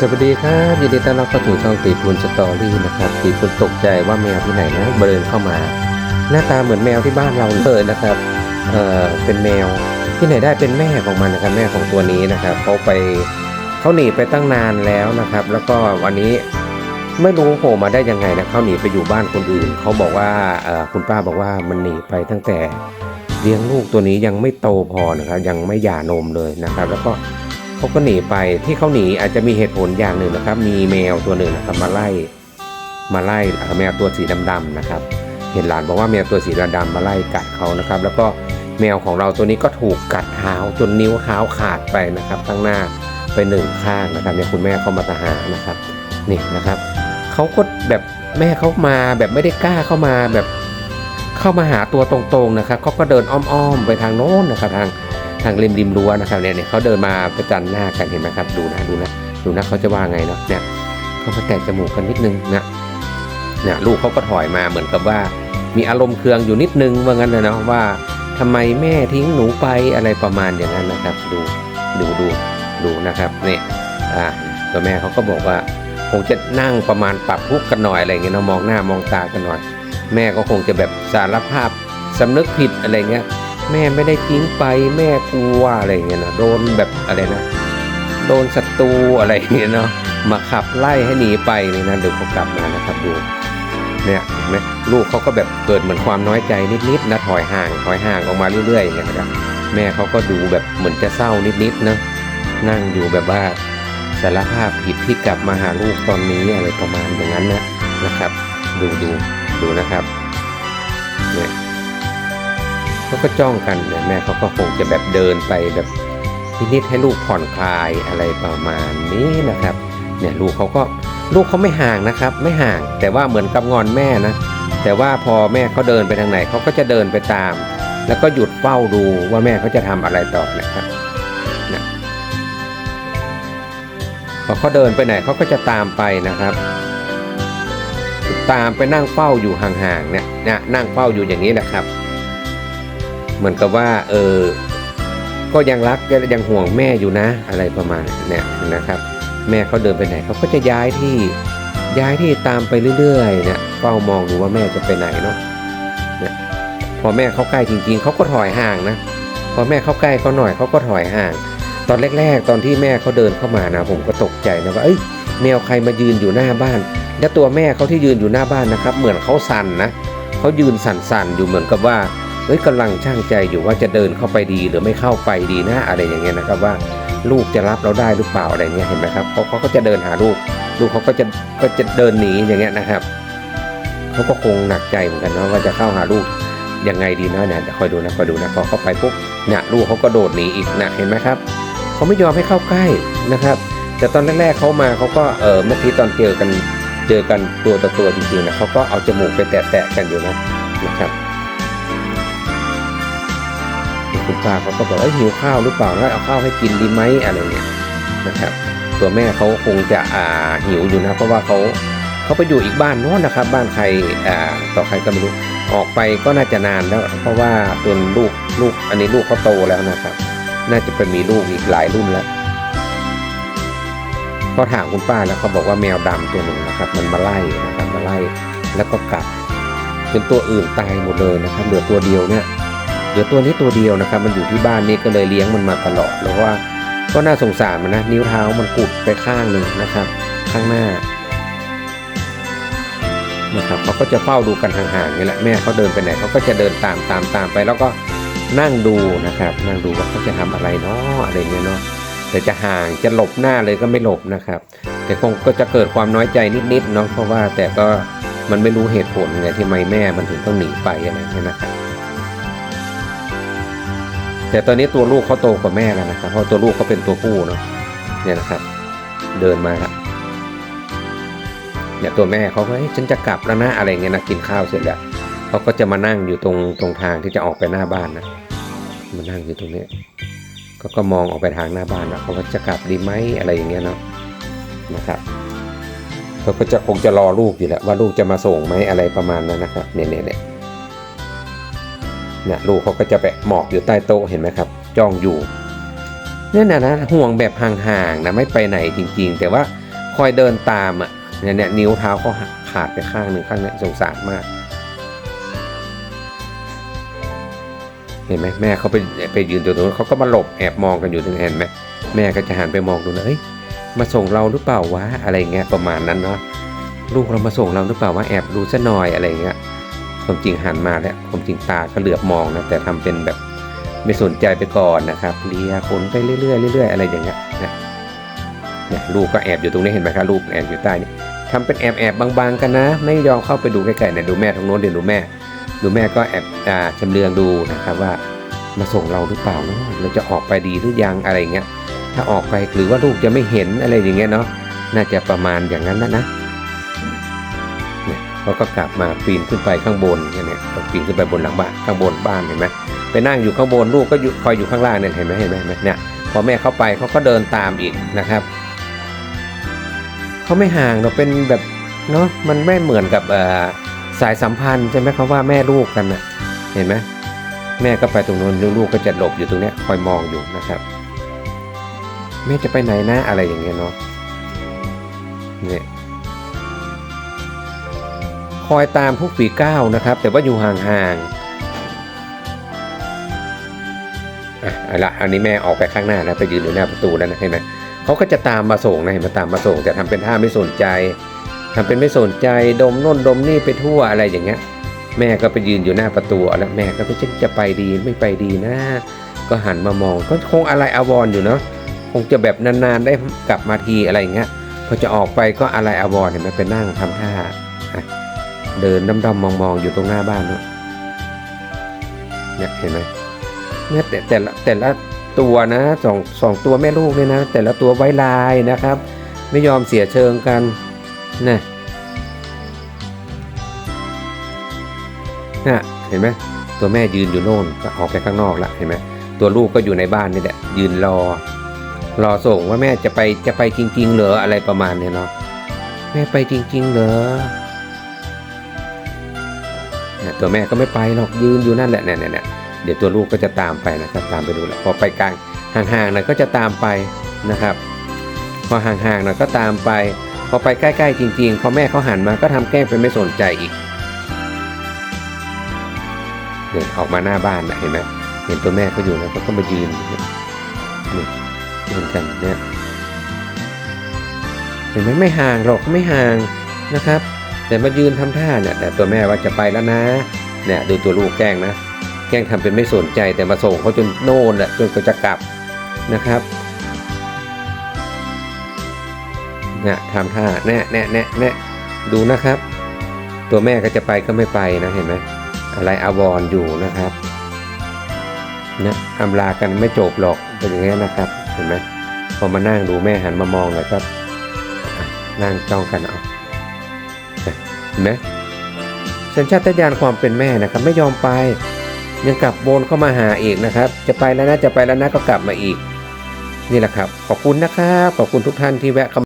สวัสดีครับยินดีต้อนรับเข้าสู่ช่องตีปูนสตอรี่นะครับตีปูนตกใจว่าแมวที่ไหนนะเดินเข้ามา หน้าตาเหมือนแมวที่บ้านเราเลยนะครับเอ่อเป็นแมวที่ไหนได้เป็นแม่ของมันนะครับแม่ของตัวนี้นะครับเขาไปเขาหนีไปตั้งนานแล้วนะครับ แล้วก็วันนี้ไม่รู้โผล่มาได้ยังไงนะเขาหนีไปอยู่บ้านคนอื่นเขาบอกว่าคุณป้าบอกว่ามันหนีไปตั้งแต่เลี้ยงลูกตัวนี้ยังไม่โตพอนะครับยังไม่หย่านมเลยนะครับ แล้วก็ เขาก็หนีไปที่เขาหนีอาจจะมีเหตุผลอย่างหนึ่งนะครับ มีแมวตัวหนึ่งนะครับ มาไล่มาไล่แมวตัวสีดำๆนะครับ เห็นหลานบอกว่าแมวตัวสีดำๆมาไล่กัดเขานะครับ แล้วก็แมวของเราตัวนี้ก็ถูกกัดเท้าจนนิ้วเท้าขาดไปนะครับข้างหน้าไปหนึ่งข้างนะครับเนี่ยคุณแม่เขามาตาหานะครับนี่นะครับเขาก็แบบแม่เขามาแบบไม่ได้กล้าเข้ามาแบบเข้ามาหาตัวตรงๆนะครับเขาก็เดินอ้อมๆไปทางโน้นนะครับทางางริมริมรั้วนะครับเนี่ยเนี่ยเขาเดินมาประจันหน้ากันเห็นไหมครับ ดูนะดูนะดูนะเขาจะว่าไงเนาะเนี่ยเขามาแตะจมูกกันนิดนึงนะเนี่ยลูกเขาก็ถอยมาเหมือนกับว่า มีอารมณ์เคืองอยู่นิดนึงว่างั้นนะเนาะว่าทำไมแม่ทิ้งหนูไปอะไรประมาณอย่างนั้นนะครับ ดูดูดูดูนะครับเนี่ยอ่าตัวแม่เขาก็บอกว่าคงจะนั่งประมาณปรับทุกข์กันหน่อยอะไรเงี้ยเนาะมองหน้ามองตากันหน่อย แม่ก็คงจะแบบสารภาพสำนึกผิดอะไรเงี้ย แม่ไม่ได้ทิ้งไปแม่กลัวอะไรเงี้ยนะโดนแบบอะไรนะ โดนศัตรูอะไรเงี้ยเนาะมาขับไล่ให้หนีไปนี่นะเดี๋ยวเขากลับมานะครับดูเนี่ยเห็นไหมลูกเขาก็แบบเกิดเหมือนความน้อยใจนิดๆนะถอยห่างถอยห่างออกมาเรื่อยๆอย่างเงี้ยนะครับแม่เขาก็ดูแบบเหมือนจะเศร้านิดๆนะนั่งอยู่แบบว่าสารภาพผิดที่กลับมาหาลูกตอนนี้อะไรประมาณอย่างนั้นนะนะครับ ดูดูดูนะครับ เขาก็จ้องกันเนี่ยแม่เขาก็คงจะแบบเดินไปแบบนิดๆให้ลูกผ่อนคลายอะไรประมาณนี้นะครับ เนี่ยลูกเขาก็ลูกเขาไม่ห่างนะครับ ไม่ห่าง แต่ว่าเหมือนกับงอนแม่นะ แต่ว่าพอแม่เขาเดินไปทางไหนเขาก็จะเดินไปตาม แล้วก็หยุดเฝ้าดูว่าแม่เขาจะทำอะไรต่อนะครับนะพอเขาเดินไปไหนเขาก็จะตามไปนะครับ ตามไปนั่งเฝ้าอยู่ห่างๆเนี่ยนะนั่งเฝ้าอยู่อย่างนี้แหละครับ เหมือนกับว่าเออก็ยังรักยังห่วงแม่อยู่นะอะไรประมาณเนี่ยนะครับ แม่เขาเดินไปไหนเขาก็จะย้ายที่ย้ายที่ตามไปเรื่อยๆเนี่ยเฝ้ามองดูว่าแม่จะไปไหนเนาะเนี่ยพอแม่เขาใกล้จริง ๆเขาก็ถอยห่างนะพอแม่เขาใกล้เขาหน่อยเขาก็ถอยห่าง ตอนแรก ๆ ตอนที่แม่เขาเดินเข้ามานะผมก็ตกใจนะว่าเอ้ยแมวใครมายืนอยู่หน้าบ้าน แล้วตัวแม่เขาที่ยืนอยู่หน้าบ้านนะครับ เหมือนเขาสั่นนะเขายืนสั่นๆอยู่เหมือนกับว่า เฮ้ยกำลังช่างใจอยู่ว่าจะเดินเข้าไปดีหรือไม่เข้าไปดีนะอะไรอย่างเงี้ยนะครับว่าลูกจะรับเราได้หรือเปล่าอะไรเงี้ยเห็นไหมครับเขาเขาก็จะเดินหาลูกลูกเขาก็จะก็จะเดินหนีอย่างเงี้ยนะครับเขาก็คงหนักใจเหมือนกันนะว่าจะเข้าหาลูกยังไงดีนะเนี่ยคอยดูนะคอยดูนะพอเข้าไปปุ๊บเนี่ยลูกเขาก็โดดหนีอีกนะเห็นไหมครับเขาไม่ยอมให้เข้าใกล้นะครับ แต่ตอนแรกๆเขามาเขาก็เออเมื่อกี้ตอนเจอกันเจอกันตัวต่อตัวจริงๆนะเขาก็เอาจมูกไปแตะๆกันอยู่นะนะครับ คุณป้าเขาก็บอกเอ้ยหิวข้าวหรือเปล่าแล้วเอาข้าวให้กินดีไหมอะไรเงี้ยนะครับ ตัวแม่เขาคงจะอ่าหิวอยู่นะเพราะว่าเขาเขาไปอยู่อีกบ้านโน้นนะครับ บ้านใครอ่าต่อใครก็ไม่รู้ออกไปก็น่าจะนานแล้ว เพราะว่าตัวลูกลูกอันนี้ลูกเขาโตแล้วนะครับ น่าจะไปมีลูกอีกหลายรุ่นแล้วพอถามคุณป้าแล้วเขาบอกว่าแมวดำตัวหนึ่งนะครับ มันมาไล่นะครับมาไล่แล้วก็กัดจนตัวอื่นตายหมดเลยนะครับเหลือตัวเดียวเนี่ย ลือตัวนี้ตัวเดียวนะครับ มันอยู่ที่บ้านนี่ก็เลยเลี้ยงมันมาตลอดแล้วว่าก็น่าสงสารมันนะ นิ้วเท้ามันกุดไปข้างหนึ่งนะครับ ข้างหน้านะครับเขาก็จะเฝ้าดูกันห่างๆนี่แหละแม่เขาเดินไปไหนเขาก็จะเดินตามตามตามไป แล้วก็นั่งดูนะครับ นั่งดูว่าเขาจะทำอะไรเนาะอะไรเงี้ยเนาะแต่จะห่างจะหลบหน้าเลยก็ไม่หลบนะครับ แต่คงก็จะเกิดความน้อยใจนิดๆเนาะเพราะว่าแต่ก็มันไม่รู้เหตุผลไงที่ไมแม่มันถึงต้องหนีไปอะไรเงี้ยนะครับ แต่ตอนนี้ตัวลูกเขาโตกว่าแม่แล้วนะครับ เพราะตัวลูกเขาเป็นตัวผู้เนาะเนี่ยนะครับ เดินมาครับเนี่ยตัวแม่เขาก็เฮ้ยฉันจะกลับแล้วนะอะไรเงี้ยนะกินข้าวเสร็จแล้วเขาก็จะมานั่งอยู่ตรงตรงทางที่จะออกไปหน้าบ้านนะมานั่งอยู่ตรงนี้ก็ก็มองออกไปทางหน้าบ้านนะเขาก็จะกลับดีไหมอะไรอย่างเงี้ยเนาะนะครับเขาก็จะคงจะรอลูกอยู่แหละว่าลูกจะมาส่งไหมอะไรประมาณนั้นนะครับเนี่ยเนี่ยเนี่ย เนี่ยลูกเขาก็จะไปหมอบอยู่ใต้โต๊ะเห็นไหมครับ จ้องอยู่เนี่ยนะนะห่วงแบบห่างๆนะไม่ไปไหนจริง ๆ แต่ว่าคอยเดินตามอะเนี่ยเนี่ยนิ้วเท้าเขาขาดไปข้างหนึ่งข้างนี้สงสารมาก เห็นไหมแม่เขาไปไปยืนตรงนู้นเขาก็มาหลบแอบมองกันอยู่ตรงนั้นเห็นไหมแม่ก็จะหันไปมองดูนะเอ้ยมาส่งเราหรือเปล่าวะอะไรเงี้ยประมาณนั้นเนาะลูกเรามาส่งเราหรือเปล่าวะแอบดูซะหน่อยอะไรเงี้ย ความจริงหันมาแล้วความจริงตาก็เหลือบมองนะแต่ทำเป็นแบบไม่สนใจไปก่อนนะครับเลียขนไปเรื่อยๆเรื่อยๆอะไรอย่างเงี้ยนะเนี่ยลูกก็แอบอยู่ตรงนี้เห็นไหมครับลูกแอบอยู่ใต้นี่ทำเป็นแอบแอบบางๆกันนะ ไม่ยอมเข้าไปดูใกล้ๆเนี่ยดูแม่ทางโน้นเดี๋ยวดูแม่ ดูแม่ก็แอบอ่าชำเลืองดูนะครับว่ามาส่งเราหรือเปล่าเนาะเราจะออกไปดีหรือยังอะไรเงี้ยถ้าออกไปหรือว่าลูกจะไม่เห็นอะไรอย่างเงี้ยเนาะน่าจะประมาณอย่างนั้นนะนะ เขาก็กลับมาปีนขึ้นไปข้างบนเนี่ยปีนขึ้นไปบนหลังบ้านข้างบนบ้านเห็นไหมไปนั่งอยู่ข้างบนลูกก็อยู่คอยอยู่ข้างล่างเนี่ยเห็นไหมเห็นไหมเนี่ยพอแม่เข้าไปเขาก็เดินตามอีกนะครับเขาไม่ห่างเราเป็นแบบเนาะมันไม่เหมือนกับสายสัมพันธ์ใช่ไหมเขาว่าแม่ลูกกันนะเห็นไหมแม่ก็ไปตรงนู้นลูกก็จะหลบอยู่ตรงเนี้ยคอยมองอยู่นะครับแม่จะไปไหนนะอะไรอย่างเงี้ยเนาะเนี่ย คอยตามผู้ฝีก้าวนะครับ แต่ว่าอยู่ห่างๆอะเอาละอันนี้แม่ออกไปข้างหน้าแล้วไปยืนอยู่หน้าประตูแล้วนะเห็นไหมเขาก็จะตามมาส่งนะเห็นไหมตามมาส่งแต่ทำเป็นท่าไม่สนใจทำเป็นไม่สนใจดมน่นดมนี่ไปทั่วอะไรอย่างเงี้ย แม่ก็ไปยืนอยู่หน้าประตูเอาแล้วแม่ก็ไปจะจะไปดีไม่ไปดีนะ ก็หันมามองก็คงอะไรอาวรณ์อยู่เนาะคงจะแบบนานๆได้กลับมาทีอะไรอย่างเงี้ยพอจะออกไปก็อะไรอาวรเห็นไหมไปนั่งทำท่า เดินดำๆมองๆอยู่ตรงหน้าบ้านเนาะเนี่ยเห็นไหมเนี่ยแต่แต่ละแต่ละตัวนะสองสองตัวแม่ลูกเนี่ยนะ แต่ละตัวไว้ลายนะครับ ไม่ยอมเสียเชิงกันนะนะเห็นไหมตัวแม่ยืนอยู่โน่นออกไปข้างนอกละเห็นไหมตัวลูกก็อยู่ในบ้านนี่แหละยืนรอ รอส่งว่าแม่จะไปจะไปจริง ๆ เหรออะไรประมาณเนี้ยเนาะแม่ไปจริง ๆ เหรอ ตัวแม่ก็ไม่ไปหรอกยืนอยู่นั่นแหละเนี่ยเนี่ยเนี่ยเดี๋ยวตัวลูกก็จะตามไปนะครับตามไปดูแหละพอไปกลางห่างๆน่ยก็จะตามไปนะครับ พอห่างๆน่ยก็ตามไป พอไปใกล้ๆจริงๆพอแม่เขาหันมาก็ทำแกล้งเป็นไม่สนใจอีกเนี่ยออกมาหน้าบ้านนะเห็นไหมเห็นตัวแม่เขาอยู่นะเขาก็มายืนเนี่ยนี่ยืนกันเนี่ยเห็นไหมไม่ห่างหรอกไม่ห่างนะครับ แต่มายืนทำท่าเนี่ยแต่ตัวแม่ว่าจะไปแล้วนะเนี่ยดูตัวลูกแกล้งนะ แกล้งทำเป็นไม่สนใจแต่มาส่งเขาจนโน่นแหละจนเขาจะกลับนะครับเนี่ยทำท่าแน่แน่แน่แน่ดูนะครับ ตัวแม่ก็จะไปก็ไม่ไปนะเห็นไหมอะไรอาวรณ์อยู่นะครับนี่ยอำลากันไม่จบหรอกเป็นอย่างนี้นะครับ เห็นไหมพอมานั่งดูแม่หันมามองเลยก็อะนั่งจ้องกันเอา เห็นไหมสัญชาตญาณความเป็นแม่นะครับ ไม่ยอมไป ยังกลับวนเข้ามาหาอีกนะครับ จะไปแล้วนะจะไปแล้วนะก็กลับมาอีก นี่แหละครับ ขอบคุณนะครับ ขอบคุณทุกท่านที่แวะเข้ามา